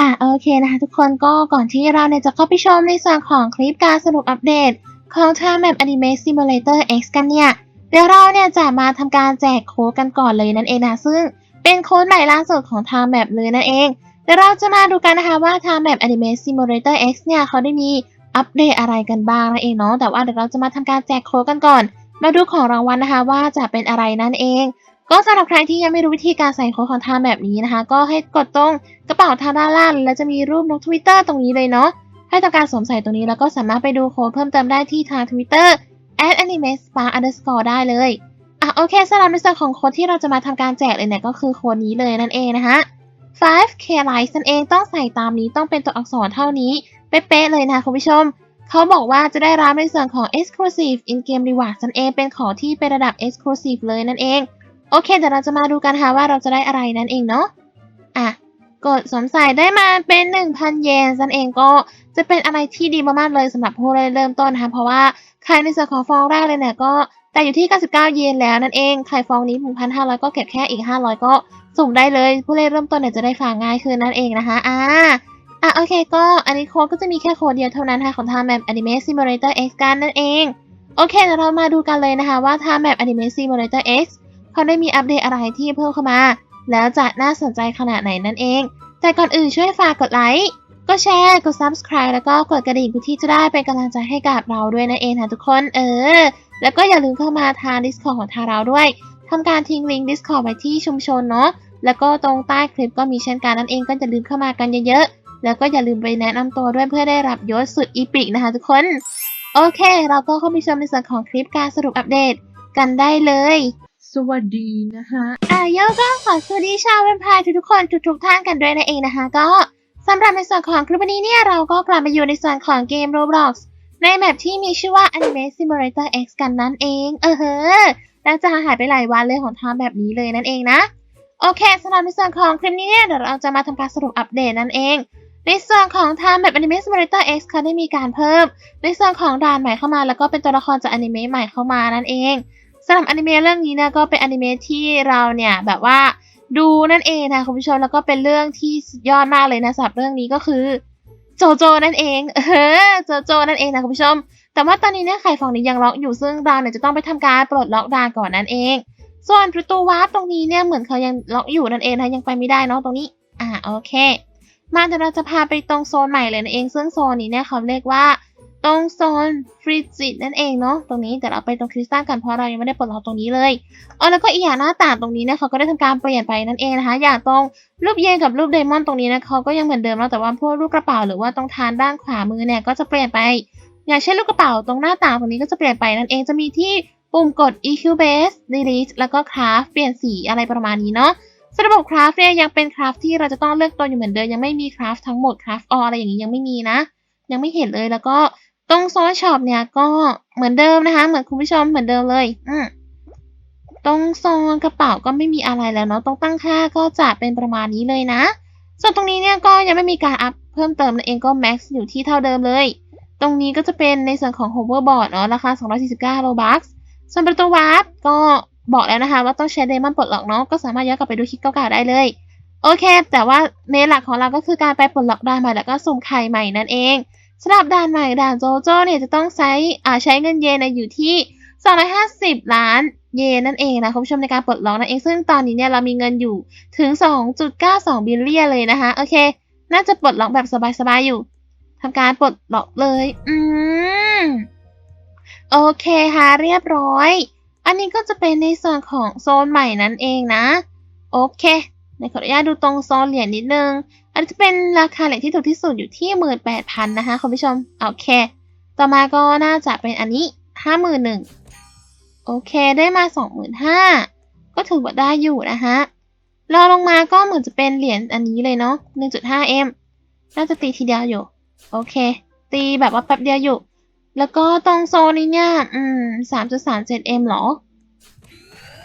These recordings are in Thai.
อะโอเคนะคะทุกคนก็ก่อนที่เราเนี่ยจะเข้าไปชมในส่วนของคลิปการสรุปอัปเดต ของ Time Map Anime Simulator X กันเนี่ย เดี๋ยวเราเนี่ยจะมาทำการแจกโค้ดกันก่อนเลยนั่นเองนะ ซึ่งเป็นโค้ดใหม่ล่าสุดของ Time Map เลยนั่นเอง เดี๋ยวเราจะมาดูกันนะคะว่า Time Map Anime Simulator X เนี่ยเขาได้มีอัปเดตอะไรกันบ้างนั่นเองเนาะแต่ว่าเดี๋ยวเราจะมาทำการแจกโค้ดกันก่อน มาดูของรางวัลนะคะว่าจะเป็นอะไรนั่นเอง ก็สำหรับใครที่ยังไม่รู้วิธีการใส่โค้ดของทางแบบนี้นะคะ ก็ให้กดตรงกระเป๋าทางด้านล่างแล้วจะมีรูปนกทวิตเตอร์ตรงนี้เลยเนาะให้ทำการสวมใส่ตรงนี้แล้วก็สามารถไปดูโค้ดเพิ่มเติมได้ที่ทาง Twitter @animespa underscore ได้เลยอะโอเคสำหรับในส่วนของโค้ดที่เราจะมาทำการแจกเลยเนี่ยก็คือโค้ดนี้เลยนั่นเองนะคะ 5k likes นั่นเองต้องใส่ตามนี้ต้องเป็นตัวอักษรเท่านี้เป๊ะๆเลยนะคะคุณผู้ชม เขาบอกว่าจะได้รับในส่วนของ exclusive in game rewards นั่นเองเป็นของที่เป็นระดับ exclusive เลยนั่นเอง โอเค เดี๋ยวเราจะมาดูกันค่ะว่าเราจะได้อะไรนั่นเองเนาะ อะ กดสวมใส่ได้มาเป็น 1,000 เยนนั่นเองก็จะเป็นอะไรที่ดีมากๆเลยสำหรับผู้เริ่มต้นนะคะเพราะว่าใครในส่วนของฟองแรกเลยเนี่ยก็แต่อยู่ที่ 99 เยนแล้วนั่นเองใครฟองนี้ 1,500 ก็เก็บแค่อีก 500 ก็สุ่มได้เลย ผู้เล่นเริ่มต้นเนี่ยจะได้ฝากง่ายขึ้นนั่นเองนะคะ อ่าอะโอเคก็อันนี้โค้ดก็จะมีแค่โค้ดเดียวเท่านั้นค่ะของทางแมป Anime Simulator X กันนั่นเอง โอเคเดี๋ยวเรามาดูกันเลยนะคะว่าทางแมป Anime Simulator X เขาได้มีอัปเดตอะไรที่เพิ่มเข้ามา แล้วจะน่าสนใจขนาดไหนนั่นเอง แต่ก่อนอื่นช่วยฝากกดไลค์ก็แชร์ กด subscribe แล้วก็กดกระดิ่งเพื่อที่จะได้เป็นกำลังใจให้กับเราด้วยนั่นเองนะทุกคน เออ แล้วก็อย่าลืมเข้ามาทาง Discord ของทางเราด้วยทำการทิ้งลิงก์ Discord ไว้ที่ชุมชนเนาะ แล้วก็ตรงใต้คลิปก็มีเช่นกันนั่นเองก็อย่าลืมเข้ามากันเยอะๆ แล้วก็อย่าลืมไปแนะนำตัวด้วยเพื่อได้รับยศสุดอีปิกนะคะทุกคน โอเค เราก็เข้าไปชมในส่วนของคลิปการสรุปอัปเดตกันได้เลย สวัสดีนะคะอะโยก็ขอสวัสดีชาวแวมไพร์ทุกๆคนทุกๆท่านกันด้วยนั่นเองนะคะ ก็สำหรับในส่วนของคลิปวันนี้เนี่ยเราก็กลับมาอยู่ในส่วนของเกม Roblox ในแมปที่มีชื่อว่า Anime Simulator X กันนั่นเอง เออเฮ้อแล้วจะหายไปหลายวันเลยของทางแบบนี้เลยนั่นเองนะ โอเคสำหรับในส่วนของคลิปนี้เนี่ยเดี๋ยวเราจะมาทำการสรุปอัปเดตนั่นเอง ในส่วนของทางแบบ Anime Simulator X เขาได้มีการเพิ่ม ในส่วนของด่านใหม่เข้ามา แล้วก็เป็นตัวละครจากอนิเมะใหม่เข้ามานั่นเอง สำหรับอนิเมะเรื่องนี้นี่ยก็เป็นอนิเมะที่เราเนี่ยแบบว่าดูนั่นเองนะคุณผู้ชมแล้วก็เป็นเรื่องที่ยอดมากเลยนะสำหรับเรื่องนี้ก็คือโจโจนั่นเองเออโจโจนั่นเองนะคุณผู้ชม แต่ว่าตอนนี้เนี่ยไข่ฟองนี้ยังล็อกอยู่ซึ่งเราเนี่ยจะต้องไปทำการปลดล็อกด่านก่อนนั่นเอง ส่วนประตูวาร์ปตรงนี้เนี่ยเหมือนเขายังล็อกอยู่นั่นเองนะยังไปไม่ได้เนาะตรงนี้ อ่าโอเค มาเดี๋ยวเราจะพาไปตรงโซนใหม่เลยนั่นเองซึ่งโซนนี้เนี่ยเขาเรียกว่า ตรงโซนฟรีจิตนั่นเองเนาะตรงนี้แต่เราไปตรงคริสตัลกันเพราะเรายังไม่ได้ปลดล็อกตรงนี้เลยอ๋อแล้วก็อีกอย่างหน้าต่างตรงนี้เนี่ยเขาก็ได้ทำการเปลี่ยนไปนั่นเองนะคะ อย่างตรงรูปเยนกับรูปเดมอนตรงนี้นะเขาก็ยังเหมือนเดิมแล้วแต่ว่าพวกรูปกระเป๋าหรือว่าตรงทานด้านขวามือเนี่ยก็จะเปลี่ยนไป อย่างเช่นลูกกระเป๋าตรงหน้าต่างตรงนี้ก็จะเปลี่ยนไปนั่นเองจะมีที่ปุ่มกด EQ base delete แล้วก็ craft เปลี่ยนสีอะไรประมาณนี้เนาะสระบบคราฟเนี่ยยังเป็นคราฟที่เราจะต้องเลือกตัวอยู่เหมือนเดิมยังไม่มีคราฟทั้งหมดคราฟออะไรอย่างนี้ยังไม่มีนะ ยังไม่เห็นเลยแล้วก็ ตรงโซนช็อปเนี่ยก็เหมือนเดิมนะคะ เหมือนคุณผู้ชมเหมือนเดิมเลย อืมตรงโซนกระเป๋าก็ไม่มีอะไรแล้วเนาะตรงตั้งค่าก็จะเป็นประมาณนี้เลยนะ ส่วนตรงนี้เนี่ยก็ยังไม่มีการอัพเพิ่มเติมนั่นเองก็แม็กซ์อยู่ที่เท่าเดิมเลย ตรงนี้ก็จะเป็นในส่วนของ hoverboard เนาะราคา 249โลบัคส่วนประตูวาร์ปก็บอกแล้วนะคะ ว่าต้องใช้เดมอนปลดล็อกเนาะก็สามารถย้อนกลับไปดูคลิปเก่าๆได้เลย โอเค แต่ว่าเมนหลักของเราก็คือการไปปลดล็อกได่านใหม่แล้วก็สุ่มไข่ใหม่นั่นเอง สำหรับด่านใหม่ด่านโจโจ้เนี่ยจะต้องใช้อ่าใช้เงินเยนอยู่ที่ 250 ล้านเยนนั่นเองนะคุณผู้ชมในการปลดล็อกนั่นเองซึ่งตอนนี้เนี่ยเรามีเงินอยู่ถึง 2.92 บิลเลียนเลยนะคะโอเค น่าจะปลดล็อกแบบสบายๆอยู่ทำการปลดล็อกเลย อืม โอเคค่ะ เรียบร้อย อันนี้ก็จะเป็นในส่วนของโซนใหม่นั่นเองนะ โอเคในขออนุญาตดูตรงโซนเหรียญนิดนึง อันจะเป็นราคาเหรียญที่ถูกที่สุดอยู่ที่หมื่นแปดพันนะคะคุณผู้ชมโอเค ต่อมาก็น่าจะเป็นอันนี้ห้าหมื่นหนึ่งโอเคได้มาสองหมื่นห้าก็ถือว่าได้อยู่นะคะรอลงมาก็เหมือนจะเป็นเหรียญอันนี้เลยเนาะหนึ่งจุดห้าเอ็มน่าจะตีทีเดียวอยู่ โอเค ตีแบบว่าแป๊บเดียวอยู่ แล้วก็ตรงโซนนี้เนี่ย อืมสามจุดสามเจ็ดเอ็มหรอ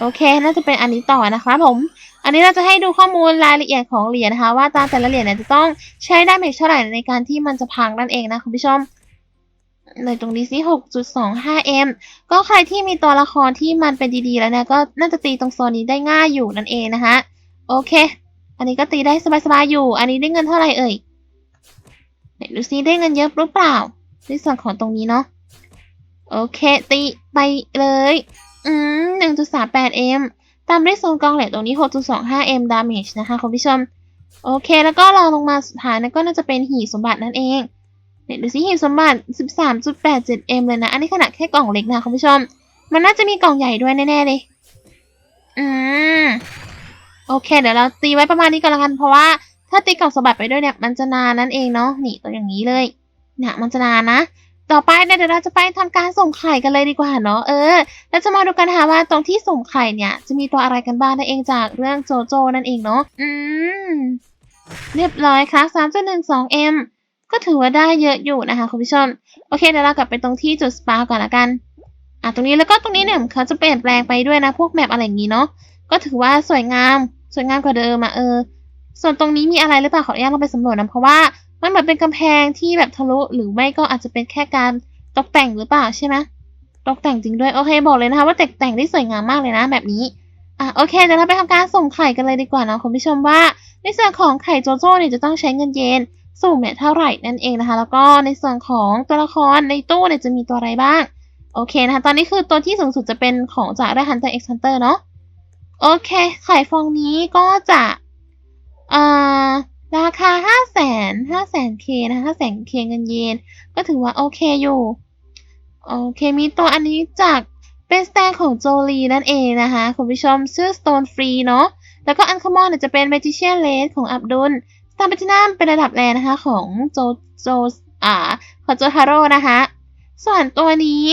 โอเค น่าจะเป็นอันนี้ต่อนะคะผม อันนี้เราจะให้ดูข้อมูลรายละเอียดของเหรียญนะคะ ว่าตามแต่ละเหรียญเนี่ยจะต้องใช้ดาเมจเท่าไหร่ในการที่มันจะพังนั่นเองนะคุณผู้ชมเลยตรงนี้สิ6.25 m ก็ใครที่มีตัวละครที่มันเป็นดีๆ แล้วเนี่ยก็น่าจะตีตรงโซนนี้ได้ง่ายอยู่นั่นเองนะคะ โอเค อันนี้ก็ตีได้สบายๆอยู่ อันนี้ได้เงินเท่าไหร่เอ่ยไหนดูซิได้เงินเยอะหรือเปล่าในส่วนของตรงนี้เนาะ โอเค ตีไปเลย อืมหนึ่ งจุดสามเอ็มตามด้วยโซนกองเหล็กตรงนี้หกจุดสองห้าเอ็มดาเมจนะคะคุณผู้ชม โอเค แล้วก็รองลงมาสุดท้ายนั่นก็น่าจะเป็นหีสมบัตินั่นเองเดี๋ยวดูสิหีสมบัติสิบสามจุดแปดเจ็ดเอ็มเลยนะ อันนี้ขนาดแค่กล่องเล็กนะคุณผู้ชม มันน่าจะมีกล่องใหญ่ด้วยแน่ๆเลย อืม โอเค เดี๋ยวเราตีไว้ประมาณนี้ก่อนละกัน เพราะว่าถ้าตีกล่องสมบัติไปด้วยเนี่ยมันจะนานนั่นเองเนาะ นี่ตัวอย่างนี้เลยเนี่ยมันจะนานนะ ต่อไปเนี่ยเดี๋ยวเราจะไปทำการส่งไข่กันเลยดีกว่าเนาะเออเราจะมาดูกันนะคะว่าตรงที่ส่งไข่เนี่ย จะมีตัวอะไรกันบ้างนั่นเองจากเรื่องโจโจนั่นเองเนาะอืมเรียบร้อยค่ะ3.12 m ก็ถือว่าได้เยอะอยู่นะคะคุณผู้ชมโอเคเดี๋ยวเรากลับไปตรงที่จุดสปาก่อนละกันอะตรงนี้แล้วก็ตรงนี้เนี่ยเขาจะเปลี่ยนแปลงไปด้วยนะพวกแมปอะไรอย่างนี้เนาะก็ถือว่าสวยงาม สวยงามกว่าเดิมอะเออ ส่วนตรงนี้มีอะไรหรือเปล่าขออนุญาตเราไปสำรวจนะเพราะว่า มันเหมือนเป็นกำแพงที่แบบทะลุหรือไม่ก็อาจจะเป็นแค่การตกแต่งหรือเปล่าใช่ไหมตกแต่งจริงด้วย โอเคบอกเลยนะคะว่าแต่งแต่งได้สวยงามมากเลยนะแบบนี้อะโอเคเดี๋ยวเราไปทำการส่งไข่กันเลยดีกว่าเนาะคุณผู้ชมว่าในส่วนของไข่โจโจ้เนี่ยจะต้องใช้เงินเยนสุ่มเนี่ยเท่าไหร่นั่นเองนะคะ แล้วก็ในส่วนของตัวละครในตู้เนี่ยจะมีตัวอะไรบ้าง โอเคนะคะ ตอนนี้คือตัวที่สูงสุดจะเป็นของจากได้ Hunter x Hunter เนาะโอเค ไข่ฟองนี้ก็จะอ่า ราคาห้าแสนห้าแสนเคนะห้าแสนเคเงินเยน ก็ถือว่าโอเคอยู่ โอเค มีตัวอันนี้จากเป็นสแตนของโจลีนั่นเองนะคะ คุณผู้ชมชื่อ Stone Free เนาะ แล้วก็อันคอมอนจะเป็น Magician Race ของอับดุลสตาร์ a ินัมเป็นระดับแรนะคะของโจโจอ่าของโจฮาโร่นะคะ ส่วนตัวนี้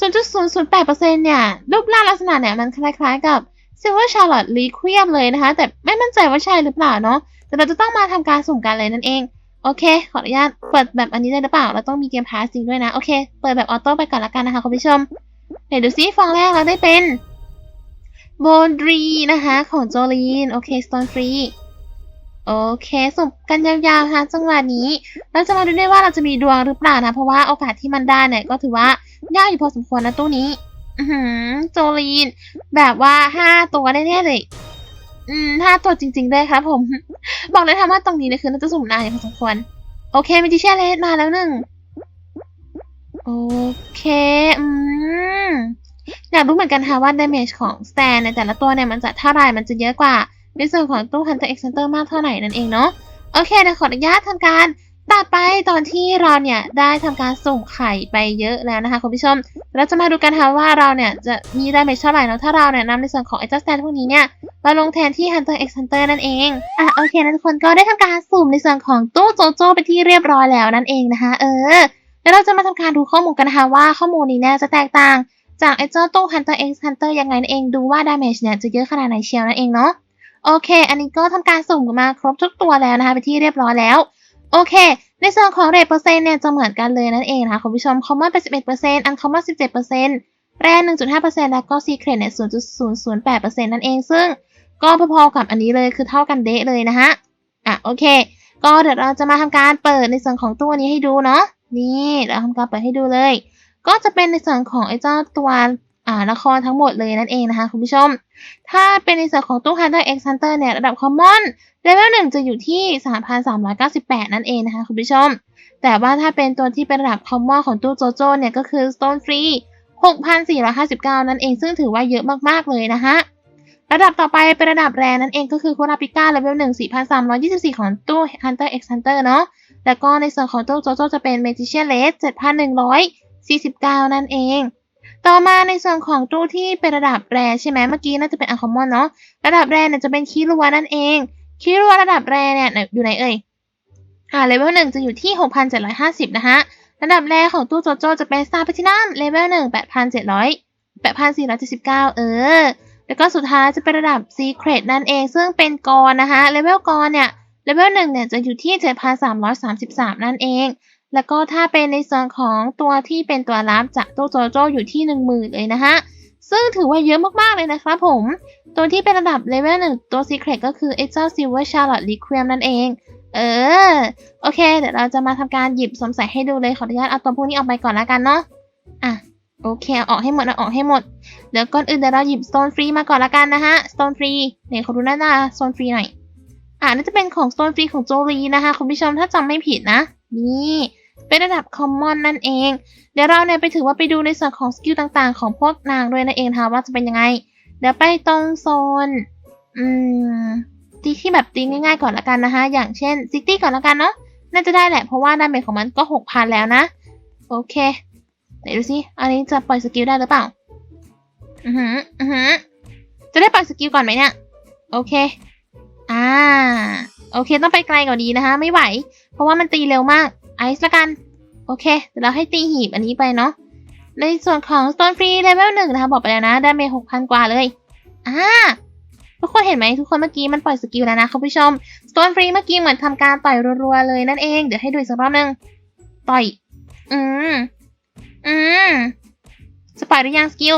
0.008%เนี่ย รูปร่างลักษณะเนี่ยมันคล้ายๆกับ Silver Charlotte Requiem เลยนะคะ แต่ไม่มั่นใจว่าใช่หรือเปล่าเนาะ แต่เราจะต้องมาทำการสุ่มกันเลยนั่นเอง โอเค ขออนุญาตเปิดแบบอันนี้ได้หรือเปล่า เราต้องมีเกมพาสจริงด้วยนะ โอเค เปิดแบบออโต้ไปก่อนละกันนะคะคุณผู้ชม เดี๋ยวดูซิฟองแรกเราได้เป็นโบนดรีนะคะของโจลีน โอเคสโตนฟรีโอเคสุ่มกันยาวๆค่ะจังหวะนี้ เราจะมาดูได้ว่าเราจะมีดวงหรือเปล่านะ เพราะว่าโอกาสที่มันได้เนี่ยก็ถือว่ายากอยู่พอสมควรนะตู้นี้ อือโจลีน แบบว่าห้าตัวแน่ๆเลย อืมห้าตัวจริง ๆ ได้ครับผม บอกเลยทำว่าตรงนี้เนี่ยคือน่าจะสุ่มนานอยู่พอสมควร โอเคมิจิเช่เลสมาแล้วหนึ่ง โอเค อืม อยากรู้เหมือนกันค่ะว่าดาเมจของแสตนในแต่ละตัวเนี่ยมันจะเท่าไหร่มันจะเยอะกว่าในส่วนของตู้ Hunter x Hunter มากเท่าไหร่นั่นเองเนาะ โอเคเดี๋ยวขออนุญาตทำการ ตัดไปตอนที่เราเนี่ยได้ทำการส่งไข่ไปเยอะแล้วนะคะคุณผู้ชม เราจะมาดูกันค่ะว่าเราเนี่ยจะมี damage เท่าไหร่เนาะถ้าเราเนี่ยนำในส่วนของ Extra Stand พวกนี้เนี่ยมาลงแทนที่ Hunter x Hunter นั่นเอง อะโอเคนะทุกคนก็ได้ทำการสุ่มในส่วนของตู้โจโจไปที่เรียบร้อยแล้วนั่นเองนะคะ เออ แล้วเราจะมาทำการดูข้อมูลกันนะคะว่าข้อมูลนี้เนี่ยจะแตกต่าง จากไอ้เจ้าตู้ Hunter x Hunter ยังไงนั่นเองดูว่า damage เนี่ยจะเยอะขนาดไหนเชียวนั่นเองเนาะโอเค อันนี้ก็ทำการสุ่มมาครบทุกตัวแล้วนะคะไปที่เรียบร้อยแล้ว โอเค ในส่วนของเรทเปอร์เซ็นต์เนี่ยจะเหมือนกันเลยนั่นเองนะคะคุณผู้ชม common 81% uncommon 17%แร1.5%แล้วก็ secret เนี่ย0.008%นั่นเอง ซึ่งก็พอๆกับอันนี้เลยคือเท่ากันเดะเลยนะฮะอะโอเค ก็เดี๋ยวเราจะมาทำการเปิดในส่วนของตัวนี้ให้ดูเนาะนี่เดี๋ยวทำการเปิดให้ดูเลย ก็จะเป็นในส่วนของไอ้เจ้าตัวอ่าละครทั้งหมดเลยนั่นเองนะคะคุณผู้ชม ถ้าเป็นในส่วนของตู้ Hunter x Hunter เนี่ยระดับ Common เลเวลหนึ่งจะอยู่ที่ 3,398 นั่นเองนะคะคุณผู้ชม แต่ว่าถ้าเป็นตัวที่เป็นระดับ Common ของตู้โจโจ้เนี่ยก็คือ Stone Free 6,459 นั่นเองซึ่งถือว่าเยอะมากๆเลยนะคะระดับต่อไปเป็นระดับแรนั่นเองก็คือโคนาปิก้าเลเวลหนึ่ง4,324ของตู้ Hunter x Hunter เนาะ แล้วก็ในส่วนของตู้โจโจจะเป็น Magician Race 7,149นั่นเอง ต่อมาในส่วนของตู้ที่เป็นระดับแรใช่ไหมเมื่อกี้น่าจะเป็นอัลคอมอนเนาะ ระดับแรเนี่ยจะเป็นคีรัวนั่นเอง คีรัวระดับแรเนี่ยอยู่ไหนเอ่ย อ่าเลเวลหนึ่งจะอยู่ที่ 6,750 นะคะระดับแรของตู้โจโจจะเป็นสตาร์พัทินัมเลเวลหนึ่ง8,700 8,479 เออ แล้วก็สุดท้ายจะเป็นระดับ Secret นั่นเอง ซึ่งเป็นกรนะคะ เลเวลกรเนี่ย เลเวลหนึ่งเนี่ยจะอยู่ที่ 7,333 นั่นเอง แล้วก็ถ้าเป็นในส่วนของตัวที่เป็นตัวรับจากตู้โจโจอยู่ที่ 10,000 เลยนะคะ ซึ่งถือว่าเยอะมากๆเลยนะครับผม ตัวที่เป็นระดับเลเวลหนึ่งตัว Secret ก็คือไอ้เจ้า Silver Charlotte Requiem นั่นเอง เออ โอเค เดี๋ยวเราจะมาทำการหยิบสมใส่ให้ดูเลยขออนุญาตเอาตัวพวกนี้ออกไปก่อนแล้วกันเนาะ อะ โอเคเอออกให้หมดเอาออกให้หมด เดี๋ยวก่อนอื่นเดี๋ยวเราหยิบ Stone Free มาก่อนละกันนะฮะ Stone Free เนี่ยขอดูหน้าหน้า Stone Free หน่อย อ่าน่าจะเป็นของ Stone Free ของโจลีนะคะคุณผู้ชมถ้าจำไม่ผิดนะ นี่ เป็นระดับ Common นั่นเอง เดี๋ยวเราเนี่ยไปถือว่าไปดูในส่วนของสกิลต่างๆ ของพวกนางด้วยนั่นเองนะคะว่าจะเป็นยังไง เดี๋ยวไปตรงโซน อืมตีที่แบบตีง่ายๆก่อนละกันนะคะอย่างเช่นซิตี้ก่อนละกันเนาะน่าจะได้แหละเพราะว่าดาเมจของมันก็หกพันแล้วนะ โอเคไหนดูสิอันนี้จะปล่อยสกิลได้หรือเปล่า อือหืออือหือจะได้ปล่อยสกิลก่อนไหมเนี่ยโอเค อ่า โอเคต้องไปไกลกว่านี้นะคะ ไม่ไหว เพราะว่ามันตีเร็วมาก ไอซ์ละกัน โอเคเดี๋ยวเราให้ตีหีบอันนี้ไปเนาะในส่วนของ Stone Free Level 1นะคะ บอกไปแล้วนะดาเมจหกพันกว่าเลยอ่าทุกคนเห็นไหมทุกคนเมื่อกี้มันปล่อยสกิลแล้วนะคุณผู้ชม Stone Free เมื่อกี้เหมือนทำการต่อยรัวๆเลยนั่นเอง เดี๋ยวให้ดูอีกสักรอบหนึ่งต่อย อืม อืมจะปล่อยหรือยังสกิล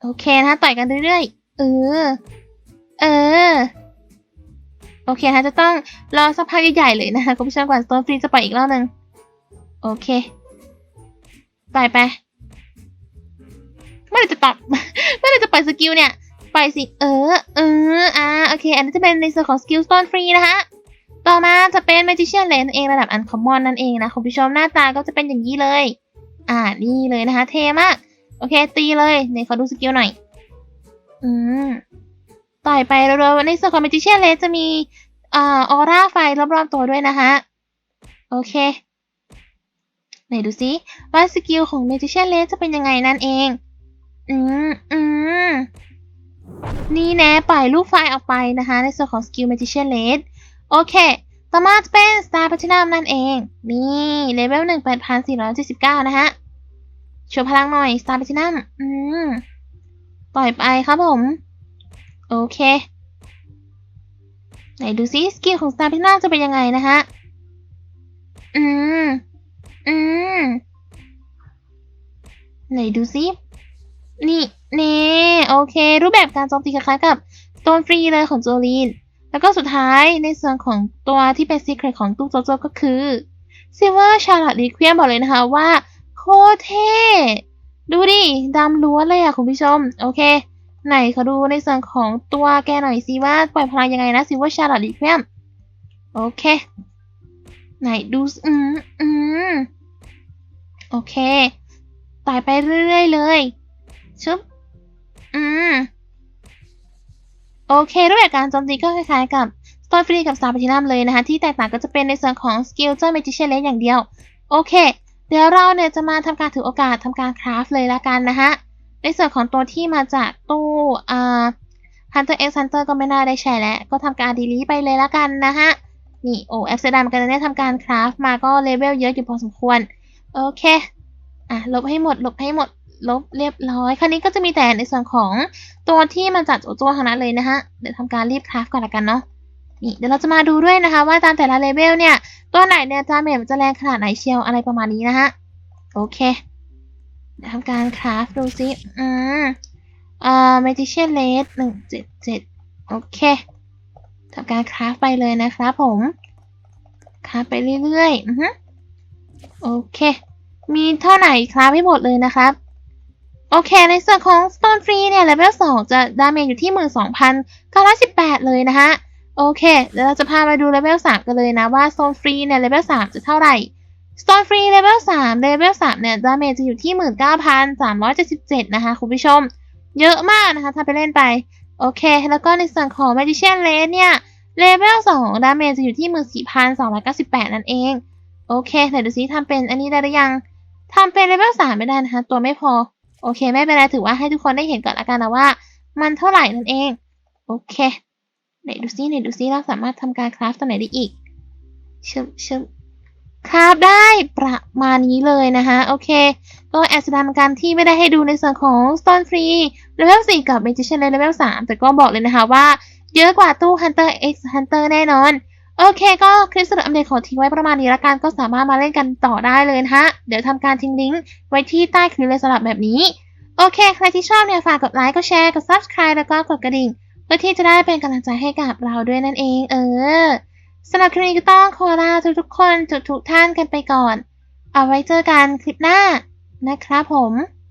โอเคนะคะต่อยกันเรื่อยๆ เออ เออ โอเคนะคะจะต้องรอสักพักใหญ่ๆเลยนะคะคุณผู้ชมก่อน Stone Free จะปล่อยอีกรอบหนึ่งโอเคปล่อยไปเมื่อไหรจะตอบเมื่อไหรจะปล่อยสกิลเนี่ยปล่อยสิเออเอออ่าโอเค อันนี้จะเป็นในส่วนของสกิล Stone Free นะคะต่อมาจะเป็น Magician Lane นั่นเองระดับ Uncommon นั่นเองนะคุณผู้ชมหน้าตาก็จะเป็นอย่างนี้เลย อ่านี่เลยนะคะ เทมาก โอเค ตีเลยเนี่ยขอดูสกิลหน่อย อืม ต่อยไปเร็วๆในส่วนของ Magician Lane จะมีออร่าไฟรอบๆตัวด้วยนะคะโอเค ไหนดูซิว่าสกิลของ Magician Lane จะเป็นยังไงนั่นเอง อืมอืมนี่แน่ปล่อยลูกไฟออกไปนะคะ ในส่วนของสกิล Magician Lane โอเค ต่อมาจะเป็น Star p l a t i n u นั่นเอง นี่เลเวล1 8,479นะฮะโชว์พลังหน่อย Star p l a t i n u อืม ปล่อยไปครับผม โอเค ไหนดูซิสกิลของ Star Platinum จะเป็นยังไงนะฮะ อืม อืม ไหนดูซิ นี่เน่โอเค รูปแบบการโจมตีคล้ายๆกับ Stone Free เลยของโจลีน แล้วก็สุดท้ายในส่วนของตัวที่เป็น Secret ของตู้โจโจก็คือ Silver Charlotte Requiem บอกเลยนะคะว่า โคเท่ ดูดิ ดำล้วนเลยอะคุณผู้ชม โอเค ไหนขอดูในส่วนของตัวแกหน่อยสิว่าปล่อยพลังยังไงนะ Silver Charlotte Requiem โอเค ไหนดูอืมอืมโอเคต่อยไปเรื่อยๆเลยชุบอืมโอเครูปแบบการโจมตีก็คล้ายๆกับ Stone Free กับ Star Platinum เลยนะคะ ที่แตกต่างก็จะเป็นในส่วนของสกิลเจ้า Magician Lane อย่างเดียว โอเค เดี๋ยวเราเนี่ยจะมาทำการถือโอกาสทำการคราฟเลยละกันนะคะ ในส่วนของตัวที่มาจากตู้อ่า Hunter x Hunter ก็ไม่น่าได้ใช้แล้ว ก็ทำการดีลีไปเลยละกันนะคะนี่โอ้แอปเซดัมกันได้ทำการคราฟมาก็เลเวลเยอะอยู่พอสมควร โอเคอะลบให้หมด ลบให้หมด ลบเรียบร้อย คราวนี้ก็จะมีแต่ในส่วนของตัวที่มาจากโจโจ้ทั้งนั้นเลยนะฮะ เดี๋ยวทำการรีบคราฟก่อนละกันเนาะนี่เดี๋ยวเราจะมาดูด้วยนะคะ ว่าตามแต่ละเลเวลเนี่ย ตัวไหนเนี่ยจะเมจมันจะแรงขนาดไหนเชียวอะไรประมาณนี้นะฮะ โอเค ทำการคราฟดูซิอืมเอ่อ magician rate หนึ่งเจ็ดเจ็ดโอเคทำการคราฟไปเลยนะครับผม คราฟไปเรื่อยๆ อือฮึโอเค มีเท่าไหร่คราฟให้หมดเลยนะครับ โอเค ในส่วนของ Stone Free เนี่ย เลเวล2จะดาเมจอยู่ที่ 12,918 เลยนะคะโอเค เดี๋ยวเราจะพามาดูเลเวล3กันเลยนะว่า Stone Free เนี่ย เลเวล3จะเท่าไหร่ Stone Free เลเวล3เลเวล3เนี่ยดาเมจจะอยู่ที่19,377นะคะ คุณผู้ชม เยอะมากนะคะ ถ้าไปเล่นไป โอเค แล้วก็ในส่วนของ Magician Race เนี่ยเลเวล2ดาเมจจะอยู่ที่14,298นั่นเอง โอเคไหนดูซิทำเป็นอันนี้ได้หรือยังทำเป็นเลเวล3ไม่ได้นะคะ ตัวไม่พอ โอเค ไม่เป็นไรถือว่าให้ทุกคนได้เห็นก่อนละกันนะว่า มันเท่าไหร่นั่นเอง โอเคไหนดูซิไหนดูซิเราสามารถทำการคราฟตัวไหนได้อีกชึบชึบ คราฟได้ประมาณนี้เลยนะคะโอเค ก็แอบแสดงการที่ไม่ได้ให้ดูในส่วนของ Stone Free เลเวล4กับ Magician เลเวล3แต่ก็บอกเลยนะคะว่า เยอะกว่าตู้ Hunter x Hunter แน่นอน โอเคก็คลิปสำหรับอัปเดตขอทิ้งไว้ประมาณนี้ละกันก็สามารถมาเล่นกันต่อได้เลยนะคะเดี๋ยวทำการทิ้งลิงก์ไว้ที่ใต้คลิปเลยสำหรับแบบนี้ โอเค ใครที่ชอบเนี่ยฝากกดไลค์กดแชร์กด subscribe แล้วก็กดกระดิ่ง เพื่อที่จะได้เป็นกำลังใจให้กับเราด้วยนั่นเอง เออ สำหรับคลิปนี้ก็ต้องขอลาทุกๆคนทุกๆท่านกันไปก่อน เอาไว้เจอกันคลิปหน้านะครับผม